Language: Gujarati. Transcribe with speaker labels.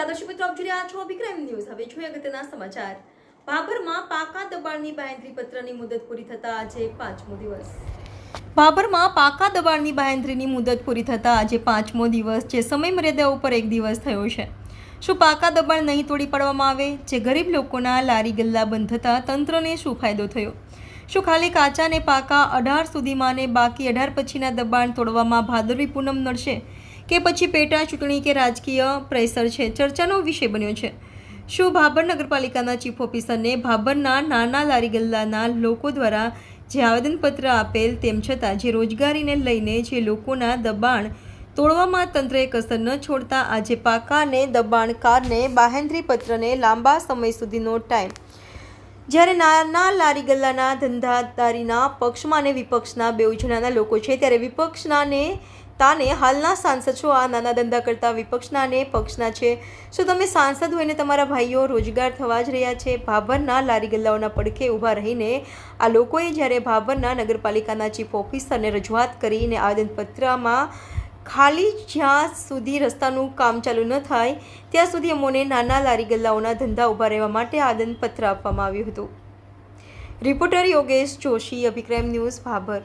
Speaker 1: નમસ્કાર દર્શક ન્યૂઝ. હવે જોઈએ અગત્યના સમાચાર. ભાભરમાં પાકા દબાણની બાંહેધરી પત્રની મુદત પૂરી થતા આજે પાંચમો દિવસ. ભાભરમાં પાકા દબાણની બાંહેધરીની મુદત પૂરી થતા આજે પાંચમો દિવસ, જે સમય મર્યાદા ઉપર એક દિવસ થયો છે. શું પાકા દબાણ નહીં તોડી પાડવામાં આવે? જે ગરીબ લોકોના લારી ગલ્લા બંધ થતાં તંત્રને શું ફાયદો થયો? શું ખાલી કાચા ને પાકા અઢાર સુધીમાં ને બાકી અઢાર પછીના દબાણ તોડવામાં ભાદરવી પૂનમ નડશે? કે પછી પેટા ચૂંટણી કે રાજકીય પ્રેશર છે, ચર્ચાનો વિષય બન્યો છે. શું ભાભર નગરપાલિકાના ચીફ ઓફિસરને ભાભરના નાના લારી ગલ્લાના લોકો દ્વારા જે આવેદનપત્ર આપેલ તેમ છતાં જે રોજગારીને લઈને જે લોકોના દબાણ તોડવામાં તંત્રએ કસર ન છોડતા આજે પાકાને દબાણકારને બાહેંધરી પત્રને લાંબા સમય સુધીનો ટાઈમ. જ્યારે નાના લારી ગલ્લાના ધંધાદારીના પક્ષમાં અને વિપક્ષના બે જણાના લોકો છે, ત્યારે વિપક્ષનાને તાને હાલના સાંસદ છો. આ નાના ધંધા કરતા વિપક્ષના અને પક્ષના છે. શું તમે સાંસદ હોઈને તમારા ભાઈઓ રોજગાર થવા જ રહ્યા છે? ભાભરના લારી ગલ્લાઓના પડખે ઊભા રહીને આ લોકોએ જ્યારે ભાભરના નગરપાલિકાના ચીફ ઓફિસરને રજૂઆત કરીને આવેદનપત્રમાં ખાલી જ્યાં સુધી રસ્તાનું કામ ચાલુ ન થાય, ત્યાં સુધી અમોને નાના લારી ગલ્લાઓના ધંધા ઊભા રહેવા માટે આવેદનપત્ર આપવામાં આવ્યું હતું. Reporter Yogesh Joshi, Abhikram news, Bhabhar.